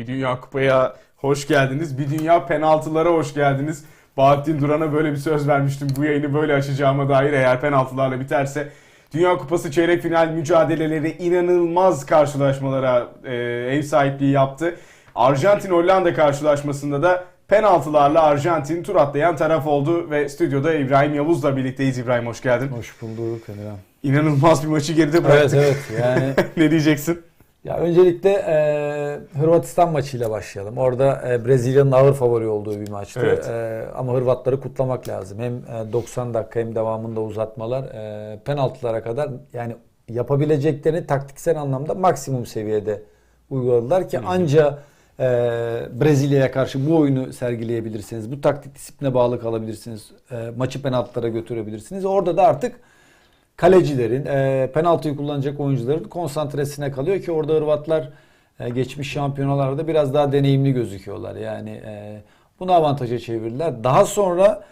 Bir Dünya Kupa'ya hoş geldiniz. Bir Dünya penaltılara hoş geldiniz. Bahattin Duran'a böyle bir söz vermiştim. Bu yayını böyle açacağıma dair eğer penaltılarla biterse. Dünya Kupası çeyrek final mücadeleleri inanılmaz karşılaşmalara e, ev sahipliği yaptı. Arjantin-Hollanda karşılaşmasında da penaltılarla Arjantin tur atlayan taraf oldu ve stüdyoda İbrahim Yavuz'la birlikteyiz. İbrahim hoş geldin. Hoş bulduk Emirhan. İnanılmaz bir maçı geride Evet bıraktık. evet yani ne diyeceksin? Ya öncelikle e, Hırvatistan maçıyla başlayalım. Orada e, Brezilya'nın ağır favori olduğu bir maçtı. Evet. E, ama Hırvatları kutlamak lazım. Hem e, 90 dakika hem devamında uzatmalar e, penaltılara kadar yani yapabileceklerini taktiksel anlamda maksimum seviyede uyguladılar ki anca e, Brezilya'ya karşı bu oyunu sergileyebilirsiniz. Bu taktik disipline bağlı kalabilirsiniz. E, maçı penaltılara götürebilirsiniz. Orada da artık kalecilerin, e, penaltıyı kullanacak oyuncuların konsantresine kalıyor ki orada Hırvatlar e, geçmiş şampiyonalarda biraz daha deneyimli gözüküyorlar. Yani e, bunu avantaja çevirdiler. Daha sonra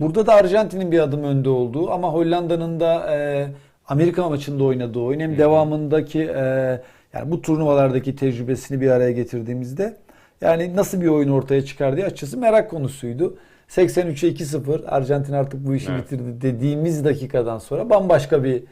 burada da Arjantin'in bir adım önde olduğu ama Hollanda'nın da e, Amerika maçında oynadığı oyun hem devamındaki e, yani bu turnuvalardaki tecrübesini bir araya getirdiğimizde yani nasıl bir oyun ortaya çıkar diye açıkçası merak konusuydu. 83'e 2-0 Arjantin artık bu işi Evet. bitirdi dediğimiz dakikadan sonra bambaşka bir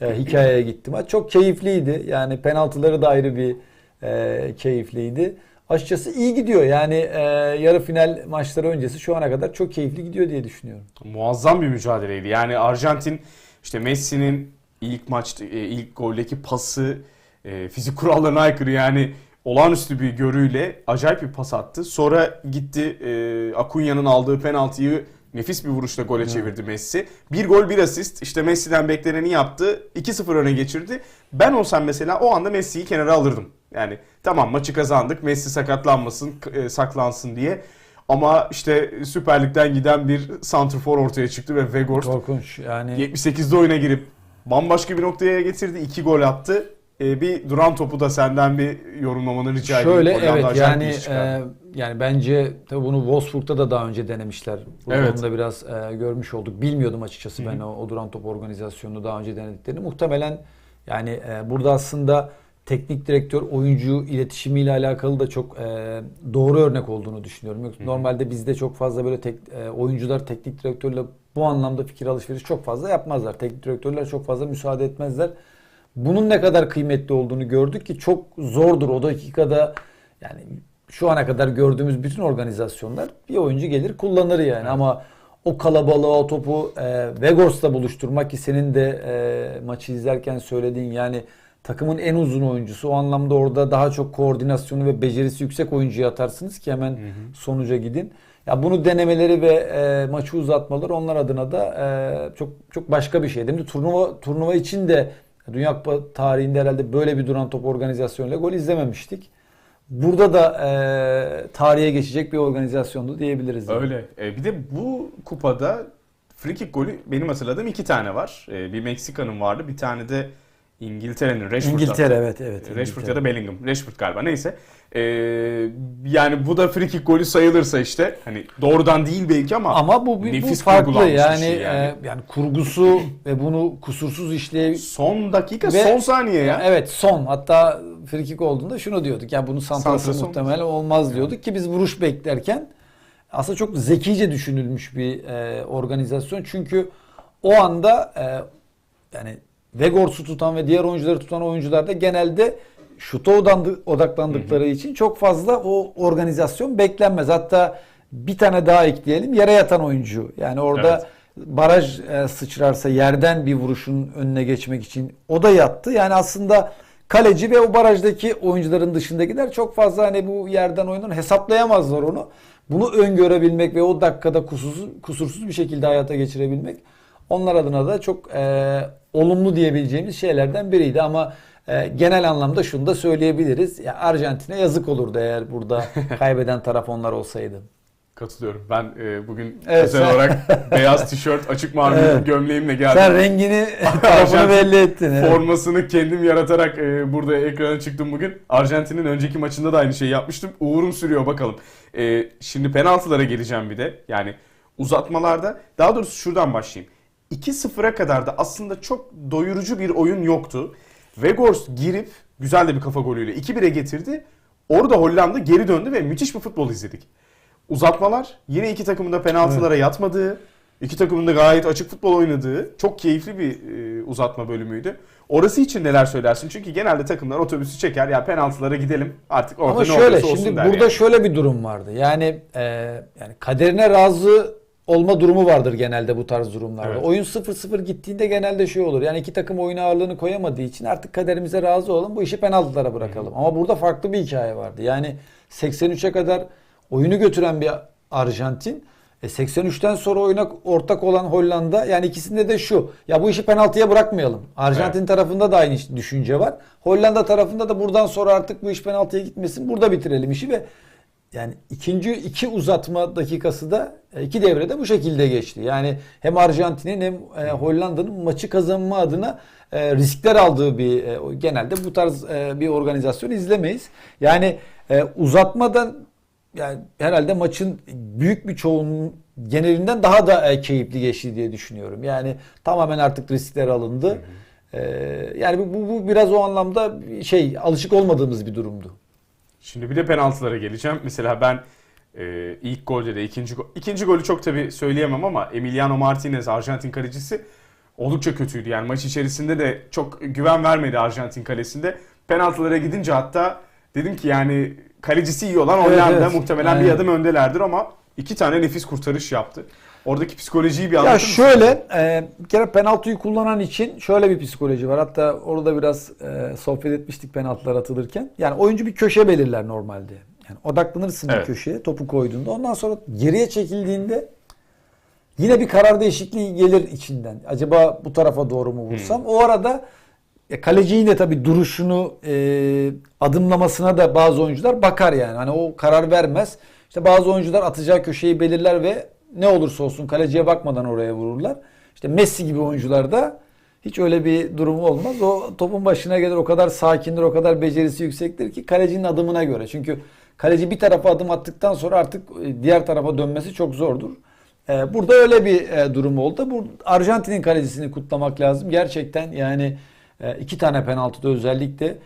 e, hikayeye gitti maç. Çok keyifliydi. Yani penaltıları da ayrı bir e, keyifliydi. Açıkçası iyi gidiyor. Yani e, yarı final maçları öncesi şu ana kadar çok keyifli gidiyor diye düşünüyorum. muazzam bir mücadeleydi. Yani Arjantin işte Messi'nin ilk maç e, ilk goldeki pası e, fizik kurallarına aykırı yani olağanüstü bir görüyle acayip bir pas attı. Sonra gitti e, Acuña'nın aldığı penaltıyı nefis bir vuruşla gole çevirdi Messi. Bir gol bir asist. İşte Messi'den bekleneni yaptı. 2-0 öne geçirdi. Ben olsam mesela o anda Messi'yi kenara alırdım. Yani tamam maçı kazandık. Messi sakatlanmasın, e, saklansın diye. Ama işte Süper Lig'den giden bir santrfor ortaya çıktı ve Weghorst Korkunç. Yani 78'de oyuna girip bambaşka bir noktaya getirdi. 2 gol attı. Ee, bir duran topu da senden bir yorumlamanı rica edeyim. Şöyle Hollanda evet yani e, yani bence tabii bunu Wolfsburg'da da daha önce denemişler. Bu Evet. konuda biraz e, görmüş olduk. Bilmiyordum açıkçası ben o, o duran top organizasyonunu daha önce denediklerini. Muhtemelen yani e, burada aslında teknik direktör oyuncu iletişimiyle alakalı da çok e, doğru örnek olduğunu düşünüyorum. Yoksa Normalde bizde çok fazla böyle tek, e, oyuncular teknik direktörle bu anlamda fikir alışverişi çok fazla yapmazlar. Teknik direktörler çok fazla müsaade etmezler. Bunun ne kadar kıymetli olduğunu gördük ki çok zordur o dakikada yani şu ana kadar gördüğümüz bütün organizasyonlar bir oyuncu gelir kullanır yani ama o kalabalığı o topu e, Vegors'la buluşturmak ki senin de e, maçı izlerken söylediğin yani takımın en uzun oyuncusu o anlamda orada daha çok koordinasyonu ve becerisi yüksek oyuncuya atarsınız ki hemen sonuca gidin. Ya bunu denemeleri ve e, maçı uzatmaları onlar adına da e, çok çok başka bir şey. Değil mi? Turnuva turnuva için de Dünya tarihinde herhalde böyle bir duran top organizasyonuyla gol izlememiştik. Burada da e, tarihe geçecek bir organizasyondu diyebiliriz. yani. Öyle. Ee, bir de bu kupada free kick golü benim hatırladığım iki tane var. Ee, bir Meksika'nın vardı. Bir tane de İngiltere'nin Rashford İngiltere attı. evet evet. Rashford İngiltere. ya da Bellingham. Rashford galiba neyse. Ee, yani bu da free kick golü sayılırsa işte hani doğrudan değil belki ama, Ama bu, bir- bu nefis farklı kurgulanmış bir yani, şey yani. yani kurgusu ve bunu kusursuz işleye son dakika Ve- son saniye ya. Evet son hatta frikik olduğunda şunu diyorduk ya bunun santrası Santrası muhtemelen olmaz diyorduk ki biz vuruş beklerken aslında çok zekice düşünülmüş bir e, organizasyon çünkü o anda e, yani Vegors'u tutan ve diğer oyuncuları tutan oyuncular da genelde şuta odaklandıkları için çok fazla o organizasyon beklenmez. Hatta bir tane daha ekleyelim yere yatan oyuncu. Yani orada Evet. baraj e, sıçrarsa yerden bir vuruşun önüne geçmek için o da yattı. Yani aslında kaleci ve o barajdaki oyuncuların dışındakiler çok fazla hani bu yerden oyunun hesaplayamazlar onu. Bunu öngörebilmek ve o dakikada kusursuz, kusursuz bir şekilde hayata geçirebilmek onlar adına da çok e, olumlu diyebileceğimiz şeylerden biriydi ama e, genel anlamda şunu da söyleyebiliriz. Ya Arjantin'e yazık olurdu eğer burada kaybeden taraf onlar olsaydı. Katılıyorum. Ben e, bugün Evet, özel sen- olarak beyaz tişört, açık mavi Evet. gömleğimle geldim. Sen rengini tarafını belli ettin. evet. Formasını kendim yaratarak e, burada ekrana çıktım bugün. Arjantin'in önceki maçında da aynı şeyi yapmıştım. Uğurum sürüyor bakalım. E, şimdi penaltılara geleceğim bir de. Yani uzatmalarda daha doğrusu şuradan başlayayım. 2-0'a kadar da aslında çok doyurucu bir oyun yoktu. Vegors girip güzel de bir kafa golüyle 2-1'e getirdi. Orada Hollanda geri döndü ve müthiş bir futbol izledik. Uzatmalar yine iki takımın da penaltılara yatmadığı, iki takımın da gayet açık futbol oynadığı çok keyifli bir e, uzatma bölümüydü. Orası için neler söylersin? Çünkü genelde takımlar otobüsü çeker ya penaltılara gidelim artık orada Ama ne şöyle olursa olsun şimdi der burada yani. şöyle bir durum vardı. Yani e, yani kaderine razı olma durumu vardır genelde bu tarz durumlarda. Evet. Oyun 0-0 gittiğinde genelde şey olur. Yani iki takım oyun ağırlığını koyamadığı için artık kaderimize razı olalım. Bu işi penaltılara bırakalım. Ama burada farklı bir hikaye vardı. Yani 83'e kadar oyunu götüren bir Arjantin e 83'ten sonra oyuna ortak olan Hollanda yani ikisinde de şu. Ya bu işi penaltıya bırakmayalım. Arjantin tarafında da aynı düşünce var. Hollanda tarafında da buradan sonra artık bu iş penaltıya gitmesin. Burada bitirelim işi ve yani ikinci iki uzatma dakikası da e, iki devrede bu şekilde geçti. Yani hem Arjantin'in hem e, Hollanda'nın maçı kazanma adına e, riskler aldığı bir genelde bu tarz bir organizasyon izlemeyiz. Yani uzatmadan yani herhalde maçın büyük bir çoğunluğun genelinden daha da keyifli geçti diye düşünüyorum. Yani tamamen artık riskler alındı. E, yani bu, bu, bu biraz o anlamda şey alışık olmadığımız bir durumdu. Şimdi bir de penaltılara geleceğim. Mesela ben e, ilk golde de ikinci gol, ikinci golü çok tabii söyleyemem ama Emiliano Martinez Arjantin kalecisi oldukça kötüydü. Yani maç içerisinde de çok güven vermedi Arjantin kalesinde. Penaltılara gidince hatta dedim ki yani kalecisi iyi olan Evet, Hollanda evet. muhtemelen bir Aynen. adım öndelerdir ama iki tane nefis kurtarış yaptı. Oradaki psikolojiyi bir anlatır Ya mısın? şöyle e, bir kere penaltıyı kullanan için şöyle bir psikoloji var. Hatta orada biraz e, sohbet etmiştik penaltılar atılırken. Yani oyuncu bir köşe belirler normalde. Yani odaklanırsın Evet. bir köşeye topu koyduğunda. Ondan sonra geriye çekildiğinde yine bir karar değişikliği gelir içinden. Acaba bu tarafa doğru mu vursam? O arada e, kalecinin de tabii duruşunu e, adımlamasına da bazı oyuncular bakar yani. Hani o karar vermez. İşte bazı oyuncular atacağı köşeyi belirler ve ne olursa olsun kaleciye bakmadan oraya vururlar. İşte Messi gibi oyuncular da hiç öyle bir durumu olmaz. O topun başına gelir o kadar sakindir, o kadar becerisi yüksektir ki kalecinin adımına göre. Çünkü kaleci bir tarafa adım attıktan sonra artık e, diğer tarafa dönmesi çok zordur. Ee, Burada öyle bir e, durum oldu. Bu Arjantin'in kalecisini kutlamak lazım. Gerçekten yani e, iki tane penaltıda özellikle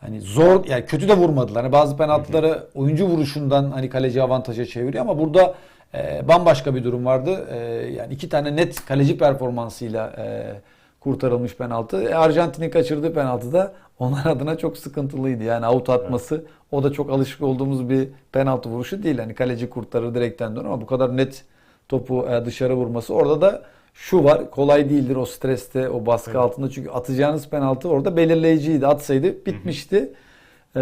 hani zor yani kötü de vurmadılar. Hani bazı penaltıları oyuncu vuruşundan hani kaleci avantaja çeviriyor ama burada e, bambaşka bir durum vardı. E, yani iki tane net kaleci performansıyla e, kurtarılmış penaltı. E, Arjantin'in kaçırdığı penaltı da onlar adına çok sıkıntılıydı. Yani out atması o da çok alışık olduğumuz bir penaltı vuruşu değil. Hani kaleci kurtarır direkten dön ama bu kadar net topu e, dışarı vurması. Orada da şu var kolay değildir o streste o baskı Evet. altında çünkü atacağınız penaltı orada belirleyiciydi. Atsaydı bitmişti. Ee,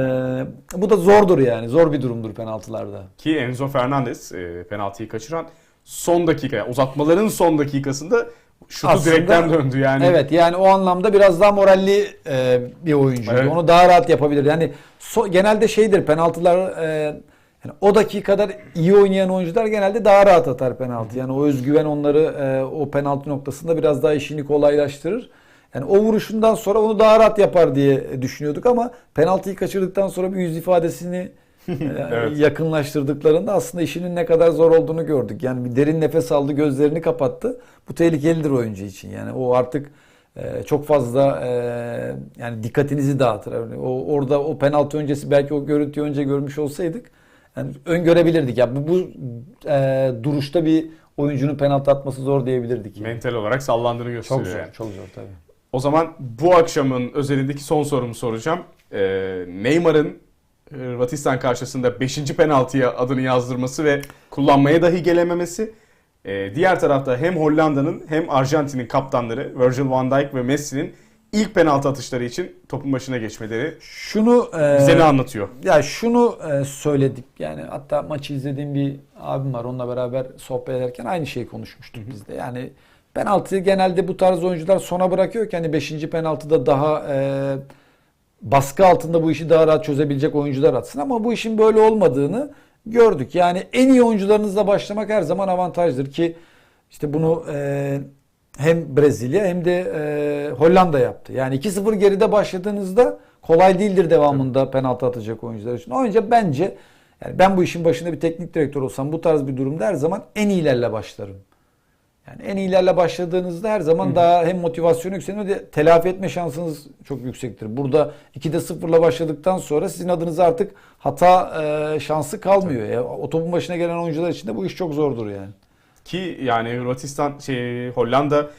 bu da zordur yani. Zor bir durumdur penaltılarda. Ki Enzo Fernandez e, penaltıyı kaçıran son dakika uzatmaların son dakikasında şutu Aslında- direkten döndü yani. Evet yani o anlamda biraz daha moralli e, bir oyuncuydu. Evet. Onu daha rahat yapabilir. Yani so- genelde şeydir penaltılar e, yani o dakikada iyi oynayan oyuncular genelde daha rahat atar penaltı. Yani o özgüven onları e, o penaltı noktasında biraz daha işini kolaylaştırır. Yani o vuruşundan sonra onu daha rahat yapar diye düşünüyorduk ama penaltıyı kaçırdıktan sonra bir yüz ifadesini e, Evet. yakınlaştırdıklarında aslında işinin ne kadar zor olduğunu gördük. Yani bir derin nefes aldı, gözlerini kapattı. Bu tehlikelidir oyuncu için. Yani o artık e, çok fazla e, yani dikkatinizi dağıtır. Yani o orada o penaltı öncesi belki o görüntüyü önce görmüş olsaydık yani öngörebilirdik. Ya bu, bu e, duruşta bir oyuncunun penaltı atması zor diyebilirdik. Yani. Mental olarak sallandığını Çok gösteriyor zor, yani. çok zor tabii. O zaman bu akşamın özelindeki son sorumu soracağım. Ee, Neymar'ın Hırvatistan karşısında 5. penaltıya adını yazdırması ve kullanmaya dahi gelememesi. Ee, diğer tarafta hem Hollanda'nın hem Arjantin'in kaptanları Virgil van Dijk ve Messi'nin ilk penaltı atışları için topun başına geçmeleri Şunu e, bize ne anlatıyor? Ya şunu e, söyledik yani hatta maçı izlediğim bir abim var onunla beraber sohbet ederken aynı şeyi konuşmuştuk biz de. Yani penaltıyı genelde bu tarz oyuncular sona bırakıyor ki hani 5. penaltıda daha e, baskı altında bu işi daha rahat çözebilecek oyuncular atsın ama bu işin böyle olmadığını gördük. Yani en iyi oyuncularınızla başlamak her zaman avantajdır ki işte bunu e, hem Brezilya hem de e, Hollanda yaptı. Yani 2-0 geride başladığınızda kolay değildir devamında penaltı atacak oyuncular için. O yüzden bence yani ben bu işin başında bir teknik direktör olsam bu tarz bir durumda her zaman en iyilerle başlarım. Yani en iyilerle başladığınızda her zaman daha hem motivasyon yükseliyor de telafi etme şansınız çok yüksektir. Burada 2'de 0'la başladıktan sonra sizin adınıza artık hata e, şansı kalmıyor. Ya, o topun başına gelen oyuncular için de bu iş çok zordur yani. Ki yani Hırvatistan şey Hollanda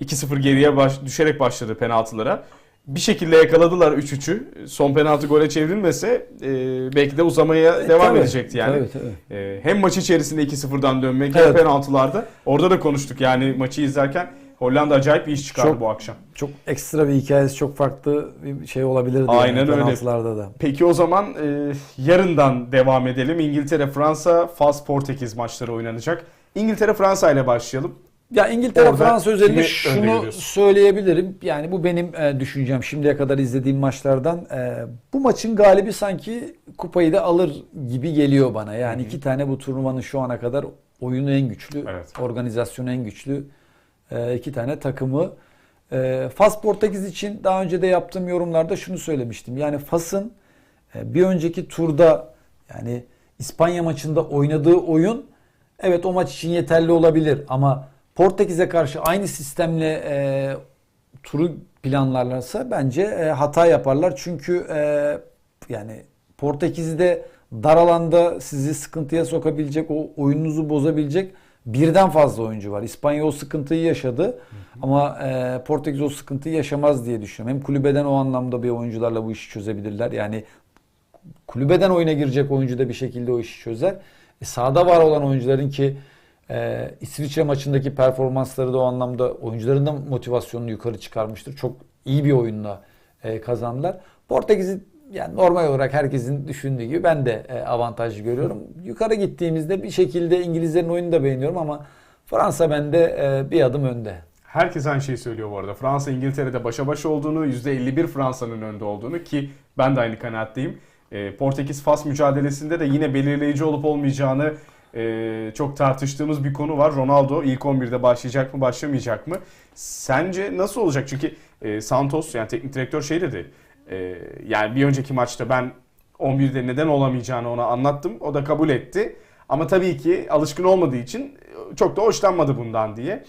2-0 geriye baş, düşerek başladı penaltılara. Bir şekilde yakaladılar 3-3'ü. Son penaltı gole çevrilmese e, belki de uzamaya E, devam tabii, edecekti yani. tabii, tabii. E, hem maç içerisinde 2-0'dan dönmek hem Evet. penaltılarda. Orada da konuştuk yani maçı izlerken Hollanda acayip bir iş çıkardı Çok- bu akşam. Çok ekstra bir hikayesi çok farklı bir şey olabilirdi. Aynen yani, öyle. da. Peki o zaman e, yarından devam edelim. İngiltere, Fransa, Fas, Portekiz maçları oynanacak. İngiltere, Fransa ile başlayalım. Ya İngiltere Orada Fransa önde şunu söyleyebilirim. Yani bu benim e, düşüncem şimdiye kadar izlediğim maçlardan. E, bu maçın galibi sanki kupayı da alır gibi geliyor bana. Yani iki tane bu turnuvanın şu ana kadar oyunu en güçlü, Evet. organizasyonu en güçlü e, iki tane takımı. E, Fas Portekiz için daha önce de yaptığım yorumlarda şunu söylemiştim. Yani Fas'ın e, bir önceki turda yani İspanya maçında oynadığı oyun evet o maç için yeterli olabilir ama Portekiz'e karşı aynı sistemle e, turu planlarlarsa bence e, hata yaparlar. Çünkü e, yani Portekiz'de dar alanda sizi sıkıntıya sokabilecek, o oyununuzu bozabilecek birden fazla oyuncu var. İspanya o sıkıntıyı yaşadı ama e, Portekiz o sıkıntıyı yaşamaz diye düşünüyorum. Hem kulübeden o anlamda bir oyuncularla bu işi çözebilirler. Yani kulübeden oyuna girecek oyuncu da bir şekilde o işi çözer. E, sahada var olan oyuncuların ki e, İsviçre maçındaki performansları da o anlamda oyuncuların da motivasyonunu yukarı çıkarmıştır. Çok iyi bir oyunla e, kazandılar. Portekiz'i yani normal olarak herkesin düşündüğü gibi ben de e, avantajlı görüyorum. Yukarı gittiğimizde bir şekilde İngilizlerin oyunu da beğeniyorum ama Fransa bende e, bir adım önde. Herkes aynı şeyi söylüyor bu arada. Fransa İngiltere'de başa baş olduğunu, %51 Fransa'nın önde olduğunu ki ben de aynı kanaatteyim. E, Portekiz-Fas mücadelesinde de yine belirleyici olup olmayacağını e, çok tartıştığımız bir konu var. Ronaldo ilk 11'de başlayacak mı, başlamayacak mı? Sence nasıl olacak? Çünkü e, Santos yani teknik direktör şey dedi. e, yani bir önceki maçta ben 11'de neden olamayacağını ona anlattım. O da kabul etti. Ama tabii ki alışkın olmadığı için çok da hoşlanmadı bundan diye.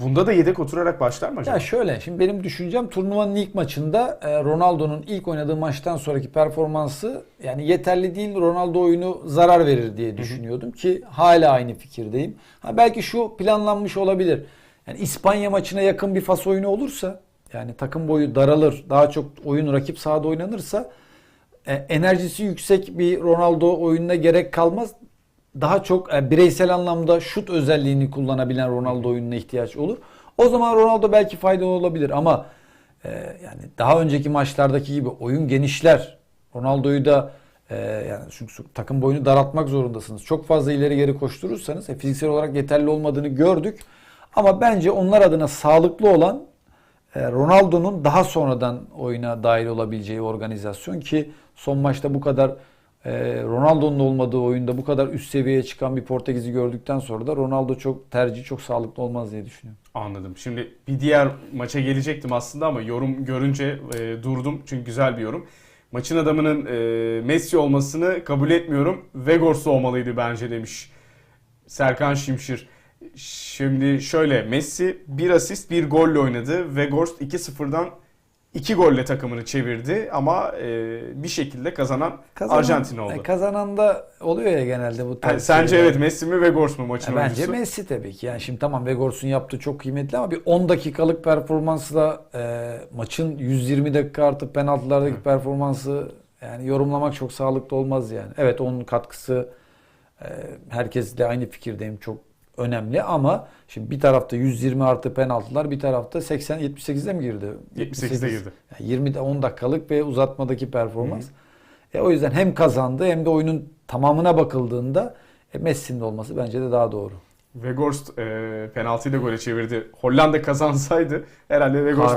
Bunda da yedek oturarak başlar mı acaba? Ya şöyle şimdi benim düşüncem turnuvanın ilk maçında e, Ronaldo'nun ilk oynadığı maçtan sonraki performansı yani yeterli değil Ronaldo oyunu zarar verir diye düşünüyordum ki hala aynı fikirdeyim. Ha belki şu planlanmış olabilir. Yani İspanya maçına yakın bir fas oyunu olursa yani takım boyu daralır daha çok oyun rakip sahada oynanırsa e, enerjisi yüksek bir Ronaldo oyununa gerek kalmaz. Daha çok e, bireysel anlamda şut özelliğini kullanabilen Ronaldo oyununa ihtiyaç olur. O zaman Ronaldo belki faydalı olabilir ama e, yani daha önceki maçlardaki gibi oyun genişler. Ronaldo'yu da e, yani çünkü takım boyunu daraltmak zorundasınız. Çok fazla ileri geri koşturursanız e, fiziksel olarak yeterli olmadığını gördük. Ama bence onlar adına sağlıklı olan e, Ronaldo'nun daha sonradan oyuna dahil olabileceği organizasyon ki son maçta bu kadar Ronaldo'nun olmadığı oyunda bu kadar üst seviyeye çıkan bir Portekiz'i gördükten sonra da Ronaldo çok tercih çok sağlıklı olmaz diye düşünüyorum. Anladım. Şimdi bir diğer maça gelecektim aslında ama yorum görünce e, durdum. Çünkü güzel bir yorum. Maçın adamının e, Messi olmasını kabul etmiyorum. Vegors'u olmalıydı bence demiş Serkan Şimşir. Şimdi şöyle Messi bir asist bir golle oynadı. Vegors 2-0'dan 2 golle takımını çevirdi ama e, bir şekilde kazanan, Arjantin oldu. e, kazanan da oluyor ya genelde bu Yani sence şeyler. evet Messi mi Vegors mu maçın Ya bence oyuncusu? Messi tabii ki. Yani şimdi tamam Vegors'un yaptığı çok kıymetli ama bir 10 dakikalık performansla e, maçın 120 dakika artı penaltılardaki performansı yani yorumlamak çok sağlıklı olmaz yani. Evet onun katkısı e, herkesle aynı fikirdeyim çok önemli ama şimdi bir tarafta 120 artı penaltılar bir tarafta 80 78'de mi girdi? 78'de girdi. Yani 20'de 10 dakikalık ve uzatmadaki performans. E, o yüzden hem kazandı hem de oyunun tamamına bakıldığında e, Messi'nin olması bence de daha doğru. Weghorst e, penaltıyla gole çevirdi. Hollanda kazansaydı herhalde Weghorst.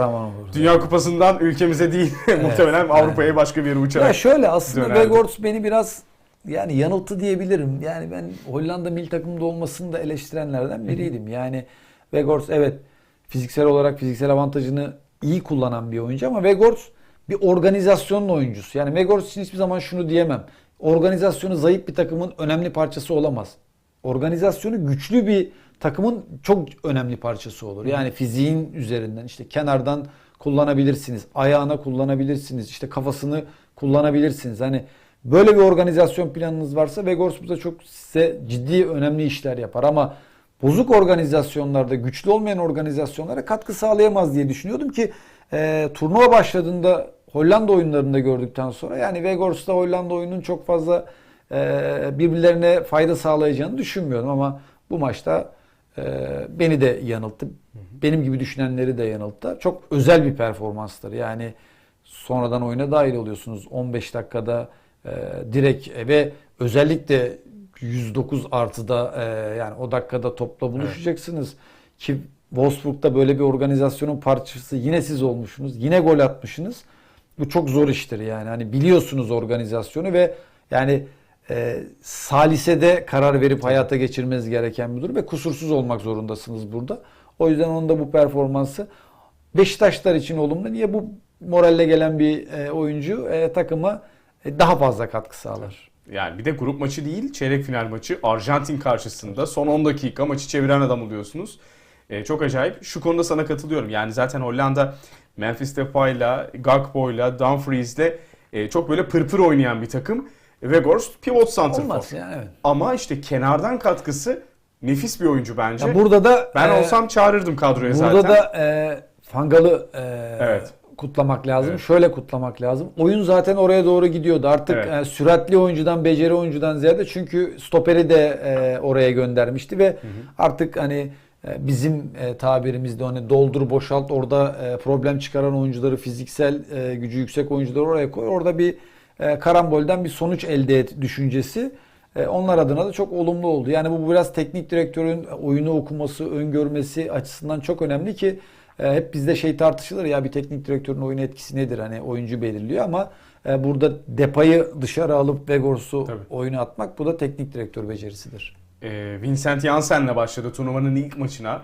Dünya Kupası'ndan ülkemize değil muhtemelen Avrupa'ya başka bir yere uçarak. Ya şöyle aslında dönerdi. Weghorst beni biraz yani yanılttı diyebilirim. Yani ben Hollanda milli takımında olmasını da eleştirenlerden biriydim. Yani Weghorst evet fiziksel olarak fiziksel avantajını iyi kullanan bir oyuncu ama Weghorst bir organizasyonun oyuncusu. Yani Weghorst için hiçbir zaman şunu diyemem. Organizasyonu zayıf bir takımın önemli parçası olamaz. Organizasyonu güçlü bir takımın çok önemli parçası olur. Yani fiziğin üzerinden işte kenardan kullanabilirsiniz, ayağına kullanabilirsiniz, işte kafasını kullanabilirsiniz. Hani böyle bir organizasyon planınız varsa Vegors burada çok size ciddi önemli işler yapar ama bozuk organizasyonlarda, güçlü olmayan organizasyonlara katkı sağlayamaz diye düşünüyordum ki e, turnuva başladığında Hollanda oyunlarında gördükten sonra yani Vegors'ta Hollanda oyunun çok fazla e, birbirlerine fayda sağlayacağını düşünmüyorum ama bu maçta e, beni de yanılttı. Benim gibi düşünenleri de yanılttı. Çok özel bir performanstır. Yani sonradan oyuna dahil oluyorsunuz. 15 dakikada e, direkt ve özellikle 109 artıda e, yani o dakikada topla buluşacaksınız. Ki Wolfsburg'da böyle bir organizasyonun parçası yine siz olmuşsunuz. Yine gol atmışsınız. Bu çok zor iştir yani. Hani biliyorsunuz organizasyonu ve yani e, salisede karar verip hayata geçirmeniz gereken bir durum ve kusursuz olmak zorundasınız burada. O yüzden onun da bu performansı Beşiktaşlar için olumlu. Niye bu moralle gelen bir e, oyuncu e, takıma daha fazla katkı sağlar. Yani bir de grup maçı değil, çeyrek final maçı Arjantin karşısında son 10 dakika maçı çeviren adam oluyorsunuz. Ee, çok acayip. Şu konuda sana katılıyorum. Yani zaten Hollanda Memphis Depay'la, Gakpo'yla, Dumfries'le e, çok böyle pırpır oynayan bir takım. Weghorst pivot santrfor. Olmaz yani evet. Ama işte kenardan katkısı nefis bir oyuncu bence. Ya burada da ben e, olsam çağırırdım kadroya burada zaten. da e, Fangal'ı e, Evet. Kutlamak lazım. Evet. Şöyle kutlamak lazım. Oyun zaten oraya doğru gidiyordu. Artık Evet. e, süratli oyuncudan, beceri oyuncudan ziyade çünkü stoperi de e, oraya göndermişti ve artık hani e, bizim e, tabirimizde hani doldur boşalt orada e, problem çıkaran oyuncuları fiziksel e, gücü yüksek oyuncuları oraya koy. Orada bir e, karambolden bir sonuç elde et düşüncesi e, onlar adına da çok olumlu oldu. Yani bu biraz teknik direktörün oyunu okuması, öngörmesi açısından çok önemli ki e, hep bizde şey tartışılır ya bir teknik direktörün oyun etkisi nedir? Hani oyuncu belirliyor ama e, burada Depay'ı dışarı alıp Vegors'u oyuna atmak bu da teknik direktör becerisidir. Ee, Vincent Jansen'le başladı turnuvanın ilk maçına.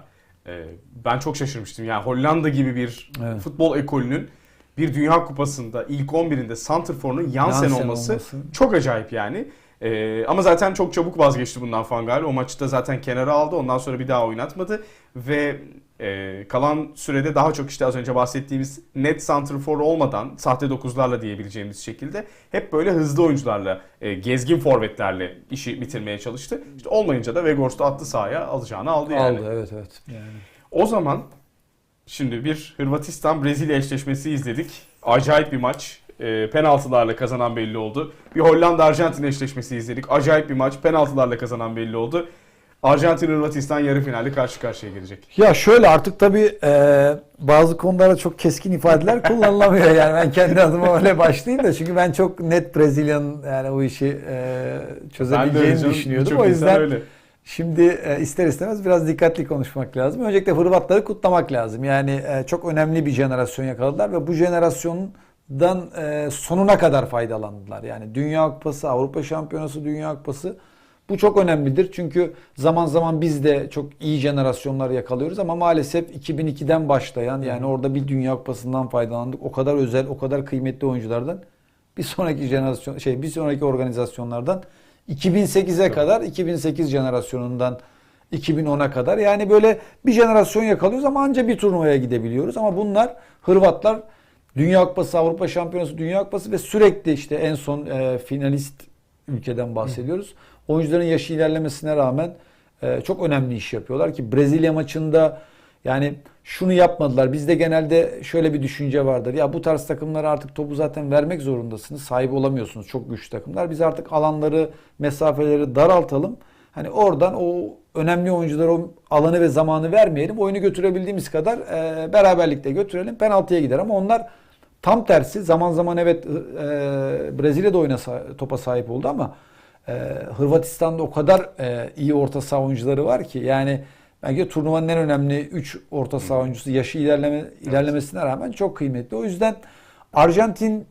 Ee, ben çok şaşırmıştım. Yani Hollanda gibi bir Evet. futbol ekolünün bir Dünya Kupası'nda ilk 11'inde Santrfor'un Jansen, Jansen olması, olması. çok acayip yani. Ee, ama zaten çok çabuk vazgeçti bundan Fangal. O maçta zaten kenara aldı. Ondan sonra bir daha oynatmadı. Ve e, kalan sürede daha çok işte az önce bahsettiğimiz net santrfor olmadan sahte dokuzlarla diyebileceğimiz şekilde hep böyle hızlı oyuncularla, e, gezgin forvetlerle işi bitirmeye çalıştı. İşte olmayınca da Weghorst'u attı sahaya alacağını aldı yani. Aldı evet evet. Yani. O zaman şimdi bir Hırvatistan-Brezilya eşleşmesi izledik. Acayip bir maç. E, penaltılarla kazanan belli oldu. Bir Hollanda-Arjantin eşleşmesi izledik. Acayip bir maç. Penaltılarla kazanan belli oldu. Arjantin-Hırvatistan yarı finali karşı karşıya gelecek. Ya şöyle artık tabii e, bazı konularda çok keskin ifadeler kullanılamıyor. Yani ben kendi adıma öyle başlayayım da çünkü ben çok net Brezilya'nın yani o işi e, çözebileceğini canım. düşünüyordum. O yüzden öyle. Şimdi e, ister istemez biraz dikkatli konuşmak lazım. Öncelikle Hırvatları kutlamak lazım. Yani e, çok önemli bir jenerasyon yakaladılar ve bu jenerasyondan e, sonuna kadar faydalandılar. Yani Dünya Kupası, Avrupa Şampiyonası, Dünya Kupası bu çok önemlidir. Çünkü zaman zaman biz de çok iyi jenerasyonlar yakalıyoruz ama maalesef 2002'den başlayan yani orada bir Dünya Kupası'ndan faydalandık. O kadar özel, o kadar kıymetli oyunculardan bir sonraki jenerasyon şey bir sonraki organizasyonlardan 2008'e kadar 2008 jenerasyonundan 2010'a kadar yani böyle bir jenerasyon yakalıyoruz ama anca bir turnuvaya gidebiliyoruz ama bunlar Hırvatlar Dünya Kupası, Avrupa Şampiyonası, Dünya Kupası ve sürekli işte en son e, finalist ülkeden bahsediyoruz. Oyuncuların yaşı ilerlemesine rağmen e, çok önemli iş yapıyorlar ki Brezilya maçında yani şunu yapmadılar. Bizde genelde şöyle bir düşünce vardır. Ya bu tarz takımlara artık topu zaten vermek zorundasınız. Sahip olamıyorsunuz. Çok güçlü takımlar. Biz artık alanları, mesafeleri daraltalım. Hani oradan o önemli oyunculara o alanı ve zamanı vermeyelim. Oyunu götürebildiğimiz kadar e, beraberlikte götürelim. Penaltıya gider ama onlar tam tersi. Zaman zaman evet e, Brezilya'da oyuna topa sahip oldu ama e, Hırvatistan'da o kadar e, iyi orta saha oyuncuları var ki yani belki turnuvanın en önemli 3 orta saha oyuncusu yaşı ilerleme, ilerlemesine rağmen çok kıymetli. O yüzden Arjantin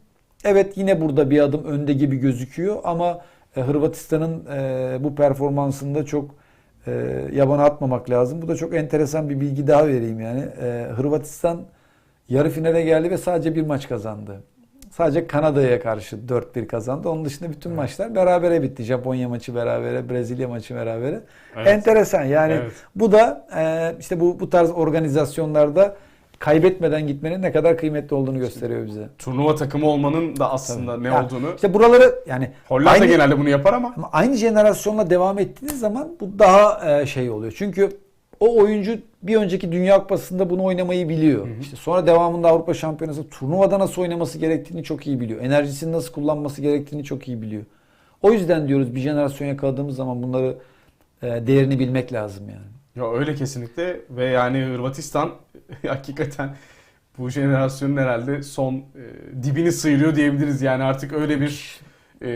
evet yine burada bir adım önde gibi gözüküyor ama e, Hırvatistan'ın e, bu performansında çok e, yabana atmamak lazım. Bu da çok enteresan bir bilgi daha vereyim yani. E, Hırvatistan yarı finale geldi ve sadece bir maç kazandı. Sadece Kanada'ya karşı 4-1 kazandı. Onun dışında bütün maçlar berabere bitti. Japonya maçı berabere, Brezilya maçı berabere. Evet. Enteresan. Yani Evet. bu da e, işte bu bu tarz organizasyonlarda kaybetmeden gitmenin ne kadar kıymetli olduğunu gösteriyor bize. Turnuva takımı olmanın da aslında ne Ya, olduğunu. İşte buraları yani Hollanda aynı- genelde bunu yapar ama ama aynı jenerasyonla devam ettiğiniz zaman bu daha e, şey oluyor. Çünkü o oyuncu bir önceki Dünya Kupası'nda bunu oynamayı biliyor. İşte sonra devamında Avrupa Şampiyonası turnuvada nasıl oynaması gerektiğini çok iyi biliyor. Enerjisini nasıl kullanması gerektiğini çok iyi biliyor. O yüzden diyoruz bir jenerasyon yakaladığımız zaman bunları e, değerini bilmek lazım yani. ya öyle kesinlikle ve yani Hırvatistan hakikaten bu jenerasyonun herhalde son e, dibini sıyırıyor diyebiliriz. Yani artık öyle bir e,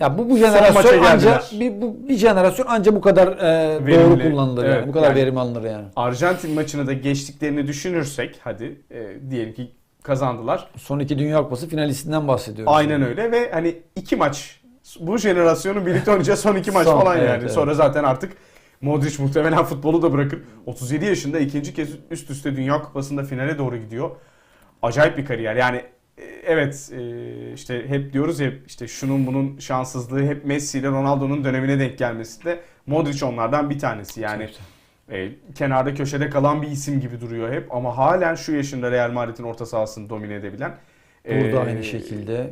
Ya bu bu jenerasyon anca bir, bu, bir jenerasyon anca bu kadar e, doğru kullanılır Evet, yani. Bu kadar yani- verim alınır yani. Arjantin maçını da geçtiklerini düşünürsek hadi e, diyelim ki kazandılar. Son iki Dünya Kupası finalistinden bahsediyoruz. Aynen öyle ve hani iki maç bu jenerasyonun birlikte oynayacağı son iki maç Son, falan evet, yani. evet. Sonra zaten artık Modric muhtemelen futbolu da bırakır. 37 yaşında ikinci kez üst üste Dünya Kupası'nda finale doğru gidiyor. Acayip bir kariyer. Yani evet e, işte hep diyoruz ya işte şunun bunun şanssızlığı hep Messi ile Ronaldo'nun dönemine denk gelmesi de Modric onlardan bir tanesi. Yani e, kenarda köşede kalan bir isim gibi duruyor hep ama halen şu yaşında Real Madrid'in orta sahasını domine edebilen. Burada e, aynı şekilde.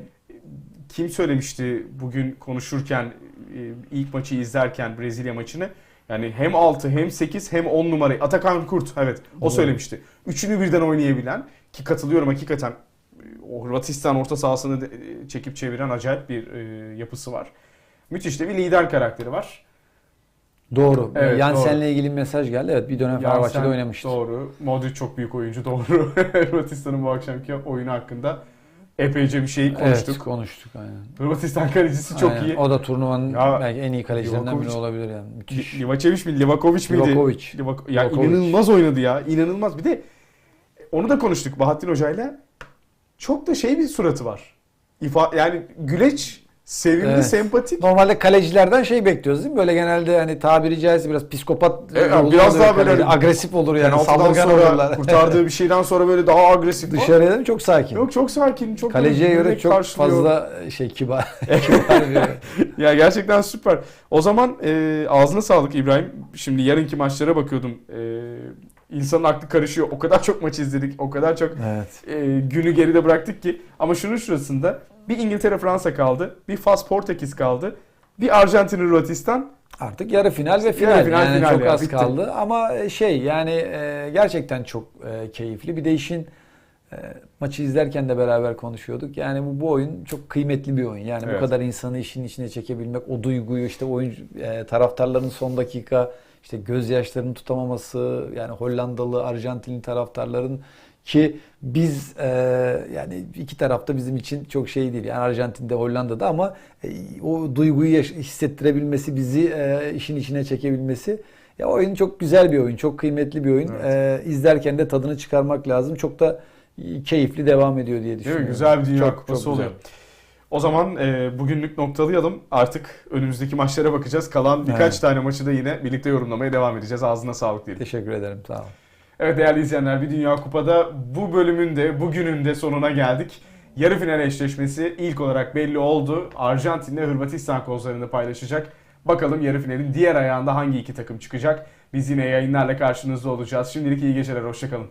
kim söylemişti bugün konuşurken e, ilk maçı izlerken Brezilya maçını yani hem 6 hem 8 hem 10 numarayı Atakan Kurt evet o Doğru. söylemişti. Üçünü birden oynayabilen ki katılıyorum hakikaten e, Hırvatistan orta sahasını e, çekip çeviren acayip bir e, yapısı var. Müthiş de bir lider karakteri var. Doğru. Evet, Jansen'le doğru. ilgili bir mesaj geldi. Evet bir dönem Fenerbahçe'de oynamıştı. Doğru. Modric çok büyük oyuncu doğru. Hırvatistan'ın bu akşamki oyunu hakkında epeyce bir şey konuştuk. Evet konuştuk aynen. Hırvatistan kalecisi çok Aynen. iyi. O da turnuvanın Ya, belki en iyi kalecilerinden biri olabilir yani. Müthiş. Livakovic mi? Livakovic miydi? Livakovic. Livak- ya Livakovic. inanılmaz oynadı ya. İnanılmaz. Bir de onu da konuştuk Bahattin Hoca'yla. Çok da şey bir suratı var. İfa yani güleç, sevimli, Evet. sempatik. Normalde kalecilerden şey bekliyoruz değil mi? Böyle genelde hani tabiri caizse biraz psikopat Evet, yolunda biraz daha böyle kaleci. agresif olur yani. Penaltıdan Saldırgan sonra olurlar. kurtardığı bir şeyden sonra böyle daha agresif. Mi? çok sakin. Yok çok sakin. Çok Kaleciye göre direkt çok karşılıyor. fazla şey kibar. kibar bir Ya gerçekten süper. O zaman e, ağzına sağlık İbrahim. Şimdi yarınki maçlara bakıyordum. E, insanın aklı karışıyor. O kadar çok maç izledik. O kadar çok Evet. e, günü geride bıraktık ki. Ama şunun şurasında bir İngiltere Fransa kaldı. Bir Fas Portekiz kaldı. Bir Arjantin Hırvatistan. Artık yarı final ve final. Yarı final, yani final çok ya, az bitti. kaldı ama şey yani e, gerçekten çok e, keyifli. Bir de işin e, maçı izlerken de beraber konuşuyorduk. Yani bu, bu oyun çok kıymetli bir oyun. Yani Evet. bu kadar insanı işin içine çekebilmek, o duyguyu işte oyuncu e, taraftarların son dakika işte gözyaşlarını tutamaması, yani Hollandalı, Arjantinli taraftarların ki biz e, yani iki tarafta bizim için çok şey değil. Yani Arjantin'de, Hollanda'da ama e, o duyguyu hissettirebilmesi, bizi e, işin içine çekebilmesi. Ya oyun çok güzel bir oyun, çok kıymetli bir oyun. Evet. E, izlerken de tadını çıkarmak lazım. Çok da keyifli devam ediyor diye Değil düşünüyorum. mi? Güzel bir Dünya Çok, Kupası çok güzel. O zaman e, bugünlük noktalayalım. Artık önümüzdeki maçlara bakacağız. Kalan birkaç Evet. tane maçı da yine birlikte yorumlamaya devam edeceğiz. Ağzına sağlık diyelim. Teşekkür ederim. Sağ olun. Evet değerli izleyenler bir Dünya Kupa'da bu bölümün de bugünün de sonuna geldik. Yarı final eşleşmesi ilk olarak belli oldu. Arjantin ile Hırvatistan kozlarını paylaşacak. Bakalım yarı finalin diğer ayağında hangi iki takım çıkacak? Biz yine yayınlarla karşınızda olacağız. Şimdilik iyi geceler, hoşçakalın.